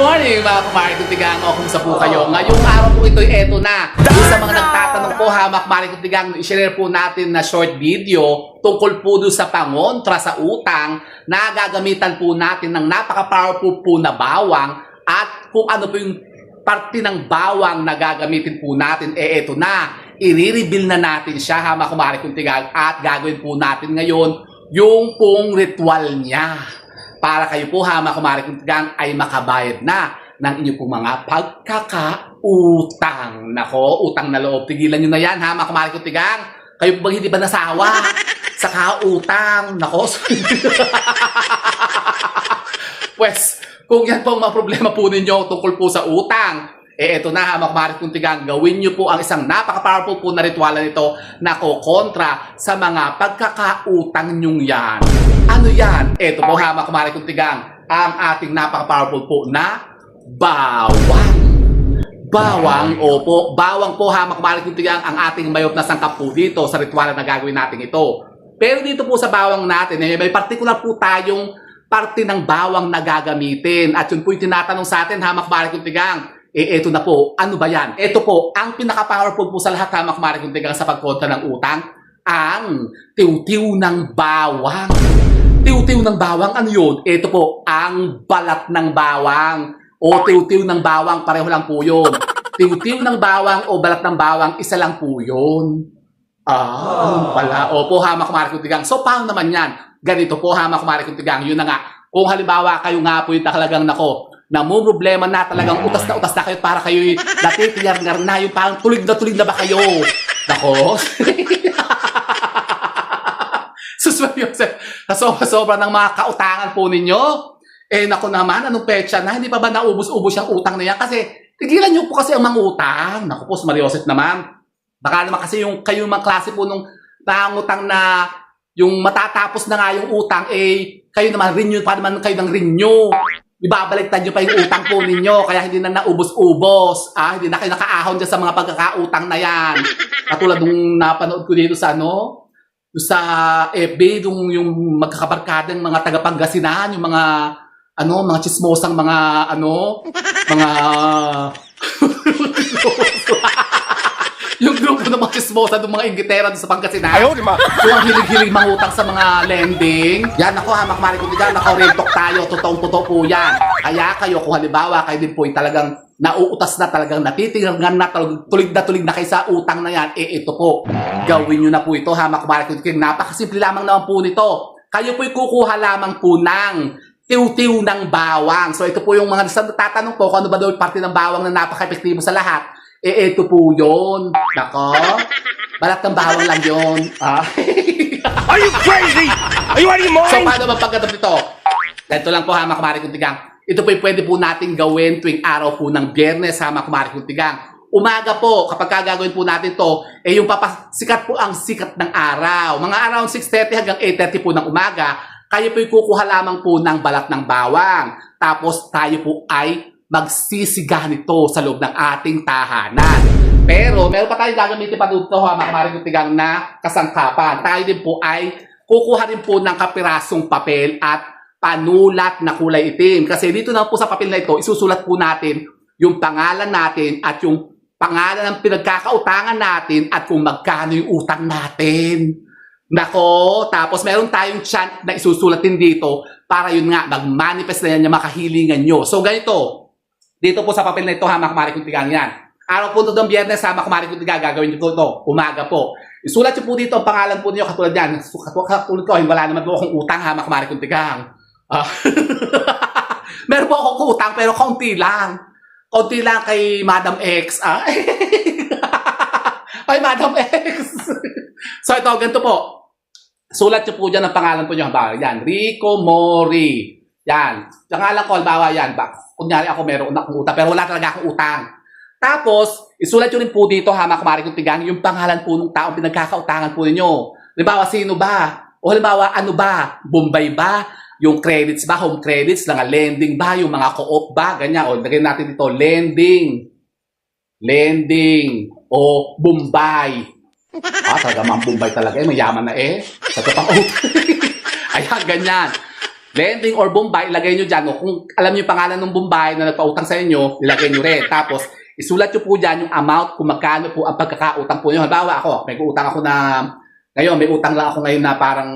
morning mga kumari kutigang o kung sa po kayo. Ngayong araw po ito, eto na. Yung sa mga nagtatanong po ha, mga kumari kutigang, i-share po natin na short video tungkol po doon sa pangontra sa utang na gagamitan po natin ng napaka-powerful po na bawang at kung ano po yung parte ng bawang na gagamitin po natin, eh eto na. I-reveal na natin siya ha, mga kumari kutigang at gagawin po natin ngayon yung pong ritual niya para kayo po ha, mga kumari kutigang, ay makabayad na ng inyong pong mga pagkakautang. Nako, utang na loob. Tigilan nyo na yan ha, mga kumari kutigang. Kayo po bang hindi ba nasawa sa kautang? Nako. Pwes, kung yan po ang mga problema po ninyo tungkol po sa utang, eh eto na kumari kutigang, gawin nyo po ang isang napaka-powerful po na ritualan nito na kontra sa mga pagkakautang nyong yan. Ano yan? Ito po ha, mga kumari kong tigang, ang ating napaka-powerful po na bawang. Bawang, opo. Bawang po ha, mga kumari kong tigang, ang ating mayop na sangkap po dito sa ritual na gagawin natin ito. Pero dito po sa bawang natin, eh, may particular po tayong parte ng bawang na gagamitin. At yun po yung tinatanong sa atin ha, mga kumari kong tigang. Eh, eto na po. Ano ba yan? Ito po, ang pinaka-powerful po sa lahat ha, kong tigang sa pagkontra ng utang, ang tiw-tiw ng bawang. Tiw-tiw ng bawang, ano yun? Ito po, ang balat ng bawang. O tiw-tiw ng bawang, pareho lang po yun. Tiw-tiw ng bawang o balat ng bawang, isa lang po yun. Ah, pala. Opo, hama kumari kong tigang. So, paano naman yan? Ganito po, hama kumari kong tigang. Yun na nga. Kung halimbawa kayo nga po yung talagang nako, na mo problema na talagang utas na utas na kayo para kayo natitiyar na yung parang tulig na tulig na ba kayo? Nako. Suswap Yosef, sa sobra-sobra ng mga kautangan po ninyo. Eh, naku naman, anong petsa na? Hindi pa ba naubos-ubos yung utang na yan? Kasi, tigilan niyo po kasi ang mga utang. Naku po, si Mariosep naman. Baka naman kasi yung kayo mga klase po nung pangutang na yung matatapos na nga yung utang, eh, kayo naman, renew pa naman kayo ng renew. Ibabaliktad nyo pa yung utang po ninyo, kaya hindi na naubos-ubos. Ah, hindi na kayo nakaahon dyan sa mga pagkakautang na yan. Katulad nung napanood ko dito sa ano, sa FB, yung, yung magkakabarkadang mga taga-Pangasinan, yung mga, ano, mga chismosang mga, ano, mga, yung grupo ng mga chismosa ng mga Ingitera doon sa Pangasinan. Ayaw, di ba? So, ang hilig-hilig mangutang sa mga lending. Yan, ako ha, makmari ko dyan. Ako, real talk tayo. Totoong-totoo po yan. Kaya kayo, kung halimbawa, kayo din po yung talagang nauutas na talagang natitingnan na tulig na tulig na kayo sa utang na yan, eh ito po, gawin nyo na po ito ha, makumari ko dyan. Napakasimple lamang naman po nito. Kayo po'y kukuha lamang po ng tiw-tiw ng bawang. So ito po yung mga nagtatanong po kung ano ba daw yung parte ng bawang na napaka-epektibo sa lahat eh, ito po yun. Nako. Balat ng bawang lang yun. Ah. Are you crazy? Are you out of your so, mind? paano ba pagkatap nito? Ganito lang po, ha, mga kumari kong tigang. Ito po yung pwede po natin gawin tuwing araw po ng biyernes, ha, mga kumari kong tigang. Umaga po, kapag gagawin po natin to, eh yung papasikat po ang sikat ng araw. Mga around 6.30 hanggang 8.30 po ng umaga, kayo po kukuha lamang po ng balat ng bawang. Tapos tayo po ay magsisiga nito sa loob ng ating tahanan. Pero meron pa tayong gagamitin pa dito ha, mga kamaring tigang na kasangkapan. Tayo din po ay kukuha rin po ng kapirasong papel at panulat na kulay itim. Kasi dito na po sa papel na ito, isusulat po natin yung pangalan natin at yung pangalan ng pinagkakautangan natin at kung magkano yung utang natin. Nako, tapos meron tayong chant na isusulat din dito para yun nga, mag-manifest na yan yung makahilingan nyo. So ganito, dito po sa papel na ito, hamak mari kong tigang yan. Araw po ito ng biyernes, hamak mari kong tigang, gagawin po ito, umaga po. Isulat nyo po dito ang pangalan po niyo katulad yan. Katulad ko, wala naman po akong utang, hamak mari kong tigang. Ah. Meron po akong utang, pero kaunti lang. Kaunti lang kay Madam X. Ah. kay Madam X. so ito, ganito po. Sulat nyo po dyan ang pangalan po. Halimbawa, yan, Rico Mori. Yan. Pangalan ko, halimbawa, yan. Ba, kunyari ako meron akong utang, pero wala talaga akong utang. Tapos, isulat nyo rin po dito, ha, mga kumari kong tigang, yung pangalan po ng taong pinagkakautangan po ninyo. Halimbawa, sino ba? O halimbawa, ano ba? Bombay ba? Yung credits ba? Home credits? Lang lending ba? Yung mga co-op ba? Ganyan. O, lagyan natin dito, lending. Lending. O, Bombay. Ah, talaga mga Bombay talaga eh. Mayaman na eh. Sa utang. Ayan, ganyan. Lending or Bombay, ilagay nyo dyan. O kung alam nyo yung pangalan ng Bombay na nagpautang sa inyo, ilagay nyo rin. Tapos, isulat nyo po dyan yung amount kung magkano po ang pagkakautang po nyo. Halimbawa ako, may utang ako na, ngayon, may utang lang ako ngayon na parang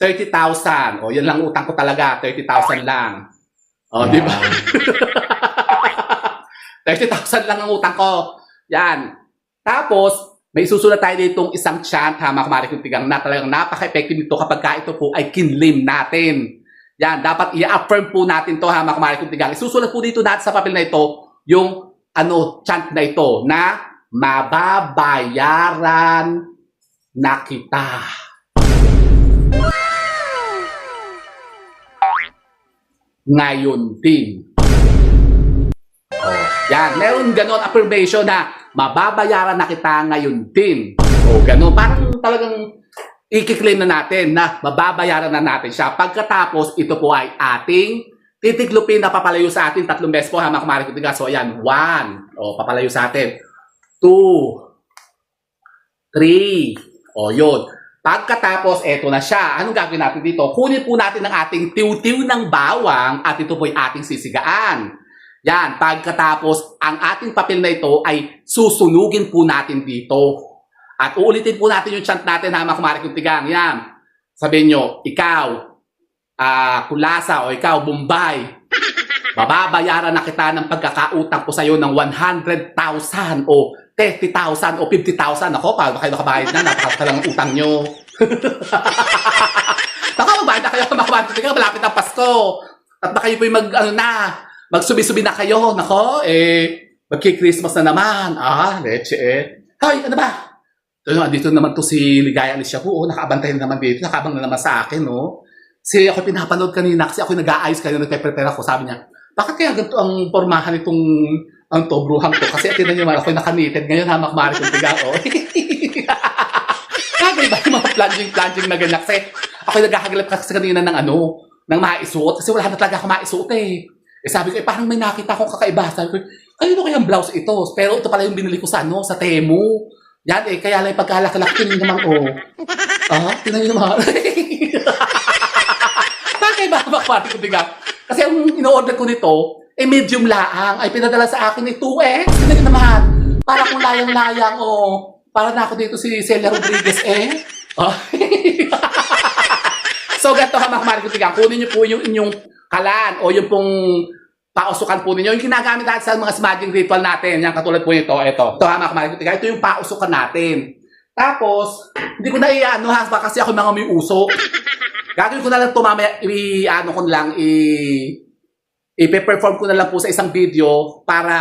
30,000. O, yan lang utang ko talaga, 30,000 lang. O, di ba? 30,000 lang ang utang ko. Yan. Tapos, may susulat tayo ditong isang chant, ha, mga kumari kong tigang, na talagang napaka-effective nito kapag ka ito po ay kinlim natin. Yan, dapat i-affirm po natin to ha, mga kumari kong tigang. Isusulat po dito natin sa papel na ito, yung ano, chant na ito, na mababayaran na kita. Ngayon din. Oh, yan, meron ganon affirmation na mababayaran na kita ngayon din. O ganon, parang talagang ikiklaim na natin na mababayaran na natin siya. Pagkatapos, ito po ay ating titiklupin na papalayo sa atin. Tatlong beses po, ha, mga kumari kutiga. So, ayan, one. O, papalayo sa atin. Two. Three. O, yun. Pagkatapos, eto na siya. Anong gagawin natin dito? Kunin po natin ang ating tiw-tiw ng bawang at ito po ay ating sisigaan. Yan, pagkatapos, ang ating papel na ito ay susunugin po natin dito. At uulitin po natin yung chant natin ha, mga kumari kong tigang. Yan. Sabihin nyo, ikaw, ah, Kulasa o ikaw, Bombay, bababayaran na kita ng pagkakautang ko sa'yo ng 100,000 o 30,000 o 50,000. Ako, paano kayo nakabayad na? Napakasal lang ang utang nyo. Baka magbayad na kayo, tigang, malapit ang Pasko. At baka kayo po mag, ano na, magsubi-subi na kayo. Nako, eh, magki-Christmas na naman. Ah, leche eh. Hoy, ano ba? Ito, dito naman to si Ligaya Alicia po. Oh, nakaabantay na naman dito. Nakabang na naman sa akin, no? Si ako pinapanood kanina kasi ako nag-aayos kanina, nagpe-prepare ako. Sabi niya, bakit kaya ganito ang pormahan itong ang to, bruhang to? Kasi tinan niyo naman, ako nakanited. Ngayon, hamak mari kong tiga, oh. Kagay ba yung mga plunging-plunging na ganyan? Kasi ako naghahagalap kasi kanina ng ano, ng maisuot. Kasi wala na talaga ako maisuot eh. Eh sabi ko, eh parang may nakita akong kakaiba. Sabi ko, kanino kaya ang blouse ito? Pero ito pala yung binili ko sa ano, sa Temu. Yan eh, kaya lang pagkalak-lak, tinan naman, oh. Ah, tinan nyo naman. Bakit ba ba ko diga? Kasi ang in-order ko nito, eh medium laang. Ay pinadala sa akin ni 2X. Tinan nyo naman. Para kung layang-layang, oh. Para na ako dito si Celia Rodriguez eh. Oh. so, ganito ha, mga kumari ko tiga. Kunin nyo po yung inyong kalan o yung pong pausukan po ninyo. Yung ginagamit natin sa mga smudging ritual natin. Yan, katulad po nito. Ito. Ito ha, mga. Ito yung pausukan natin. Tapos, hindi ko na i-ano ha, kasi ako mga may uso. Gagawin ko na lang ito mamaya, i-ano ko na lang, i i-perform ko na lang po sa isang video para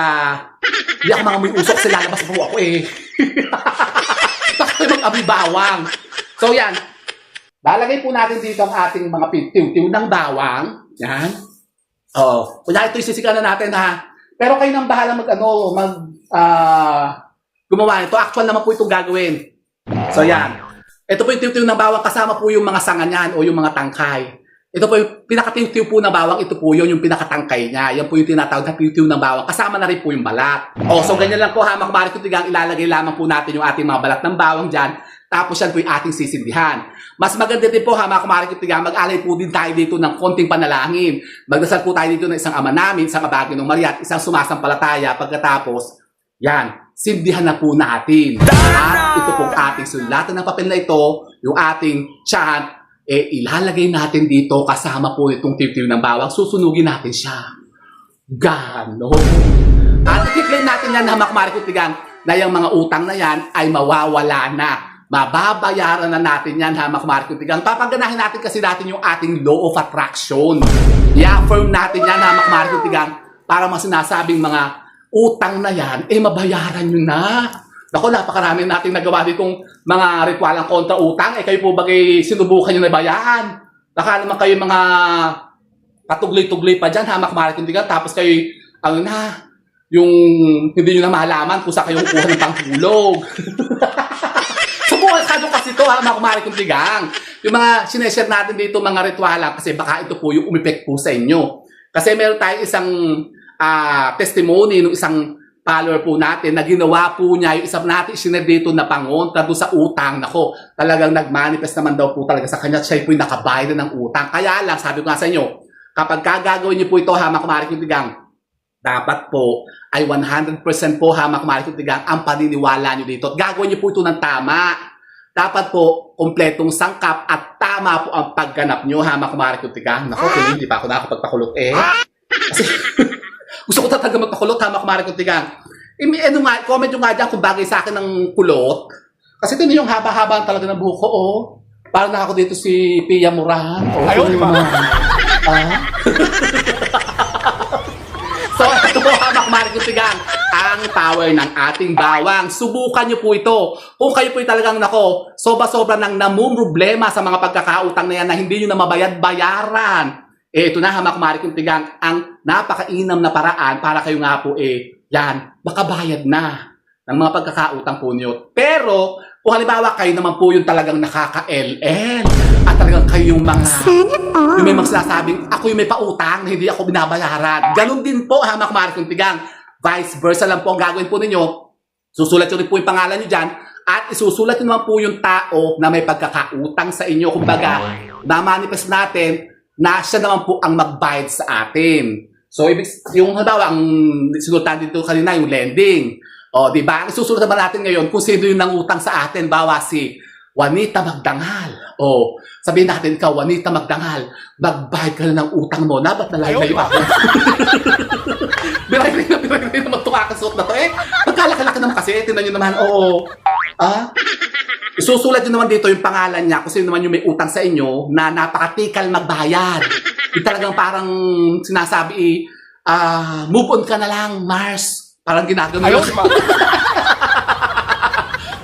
hindi ako mga may usok kasi lalabas po ako eh. Baka kayo mag-abibawang. So yan, lalagay po natin dito ang ating mga tiw-tiw ng bawang. Yan. Oh, kunya ito isisikan na natin ha. Pero kayo nang bahala mag ano, mag ah gumawa nito. Actual naman po itong gagawin. So yan. Ito po yung tiw-tiw ng bawang kasama po yung mga sanga niyan o yung mga tangkay. Ito po yung pinakatiw-tiw po ng bawang, ito po yun yung pinakatangkay niya. Yan po yung tinatawag na tiw-tiw ng bawang. Kasama na rin po yung balat. O, so ganyan lang po ha, mga kumari tigang ilalagay lamang po natin yung ating mga balat ng bawang dyan. Tapos yan po yung ating sisindihan. Mas maganda din po ha, mga kumari tigang mag-alay po din tayo dito ng konting panalangin. Magdasal po tayo dito ng isang ama namin, isang abagin ng Maria at isang sumasampalataya. Pagkatapos, yan, sindihan na po natin. At ito pong ating sulatan ng papel na ito, yung ating chant, eh ilalagay natin dito kasama po itong tiw-tiw ng bawang. Susunugin natin siya. Gano. At i-claim natin yan na makmari ko tigang na yung mga utang na yan ay mawawala na. Mababayaran na natin yan ha makmari ko tigang. Papaganahin natin kasi natin yung ating law of attraction. I-affirm natin yan ha makmari ko tigang para mga sinasabing mga utang na yan, eh mabayaran nyo na. Naku, napakarami nating nagawa ditong mga ritualang kontra utang. Eh kayo po bagay sinubukan nyo na bayaan. Baka naman kayo mga katugli-tugli pa dyan, hamak marikin tigan. Tapos kayo, ano na, yung hindi nyo na malaman kung saan kayo kukuha ng panghulog. Sa kasi ito, hamak marikin tigang. Yung mga sineshare natin dito, mga rituala, kasi baka ito po yung umipek po sa inyo. Kasi meron tayong isang ah, testimony ng isang follower po natin na ginawa po niya yung isang natin isinare dito na pangontra doon sa utang. Nako, talagang nag-manifest naman daw po talaga sa kanya. Siya po yung nakabayad na ng utang. Kaya lang, sabi ko nga sa inyo, kapag gagawin niyo po ito, hama kumarik yung tigang, dapat po ay 100% po hama kumarik yung tigang ang paniniwala niyo dito. At gagawin niyo po ito ng tama. Dapat po, kompletong sangkap at tama po ang pagganap nyo, hama kumarik yung tigang. Nako, tuloy, hindi pa ako nakakapagpakulot eh. Kasi, gusto ko talaga magpakulot, hama kumarik yung tigang. Eh, ano nga, comment nyo nga dyan kung bagay sa akin ng kulot. Kasi ito yung haba-haba talaga ng buhok ko, oh. Parang na ako dito si Pia Moran. Oh, Ayaw, di ba? Ah? so, ito po, hamak Maricos Tigang, ang power ng ating bawang. Subukan niyo po ito. Kung kayo po talagang nako, sobra-sobra nang namumroblema sa mga pagkakautang na yan na hindi nyo na mabayad-bayaran. Eh, ito na, hamak Maricos Tigang, ang napakainam na paraan para kayo nga po eh, yan, makabayad na ng mga pagkakautang po niyo. Pero, kung halimbawa kayo naman po yung talagang nakaka-LL at talagang kayo yung mga yung may mga sinasabing ako yung may pautang na hindi ako binabayaran. Ganon din po, hamak Maricong Tigang. Vice versa lang po ang gagawin po ninyo. Susulat nyo rin po yung pangalan nyo dyan at isusulat nyo naman po yung tao na may pagkakautang sa inyo. Kumbaga, na-manifest natin na siya naman po ang magbayad sa atin. So, ibig, yung halimbawa, ang sinutan dito kanina, yung lending. O, di ba? Isusulat naman natin ngayon kung sino yung nangutang sa atin. Bawa si Juanita Magdangal. O, sabihin natin ikaw, Juanita Magdangal, magbayad ka na ng utang mo. Nabat na di ba? ako. Biragay na, biragay naman itong kakasuot na to. Eh, magkalaki-laki naman kasi. Tingnan nyo naman, oo. Ah? Isusulat nyo naman dito yung pangalan niya sino naman yung may utang sa inyo na napakatikal magbayad. Yung talagang parang sinasabi, eh, ah, move on ka na lang, Mars. Parang ginagano yun.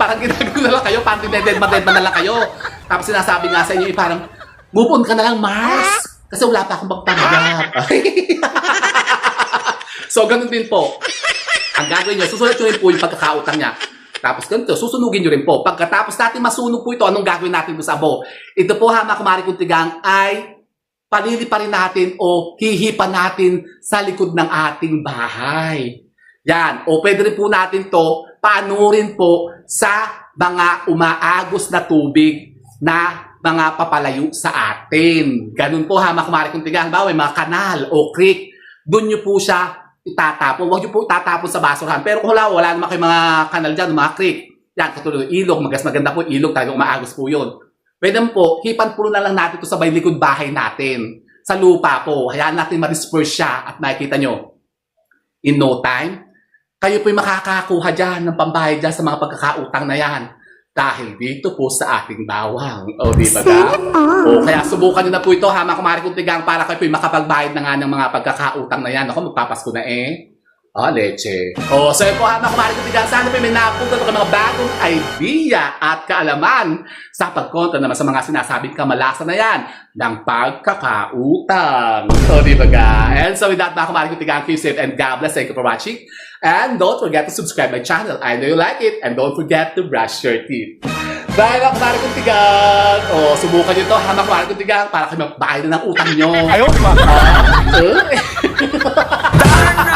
parang ginagano na lang kayo, parang dinededma dedma na lang kayo. Tapos sinasabi nga sa inyo, eh, parang, move on ka na lang, Mars. Kasi wala pa akong magpanggap. so, ganun din po. Ang gagawin nyo, susulat nyo rin po yung pagkakautang niya. Tapos ganito, susunugin nyo rin po. Pagkatapos natin masunog po ito, anong gagawin natin sa abo? Ito po, hama kumari kong tigang, ay palili pa rin natin o hihipan natin sa likod ng ating bahay. Yan. O pwede rin po natin to paanurin po sa mga umaagos na tubig na mga papalayo sa atin. Ganun po ha, mga kumari kong tigang. May mga kanal o creek. Doon nyo po siya itatapon. Huwag nyo po itatapon sa basurahan. Pero kung wala, wala naman kayo mga kanal dyan, mga creek. Yan, katulad ilog. Magas maganda po ilog. Talagang umaagos po yun. Pwede po, hipan po na lang natin ito sa may likod bahay natin. Sa lupa po. Hayaan natin ma-disperse siya at makikita nyo. In no time, kayo po'y makakakuha dyan ng pambayad dyan sa mga pagkakautang na yan. Dahil dito po sa ating bawang. O, di ba ga? O, kaya subukan nyo na po ito, ha, mga kumari kong tigang, para kayo po'y makapagbayad na nga ng mga pagkakautang na yan. Ako, magpapasko na eh. Ah, leche. O, so yun po, ha, mga kumari kong tigang, sana po'y may napunta ng mga bagong idea at kaalaman sa pagkontra naman sa mga sinasabing kamalasan na yan ng pagkakautang. O, di ba ga? And so with that, mga kumari kong tigang, keep safe and God bless. Thank you for watching. And don't forget to subscribe my channel. I know you like it. And don't forget to brush your teeth. Dahil ang kumari kong tigang, o, subukan nyo to, ha, mga kumari kong tigang, para kayo magbayad na ng utang nyo. Ayaw, ba? Ah, eh.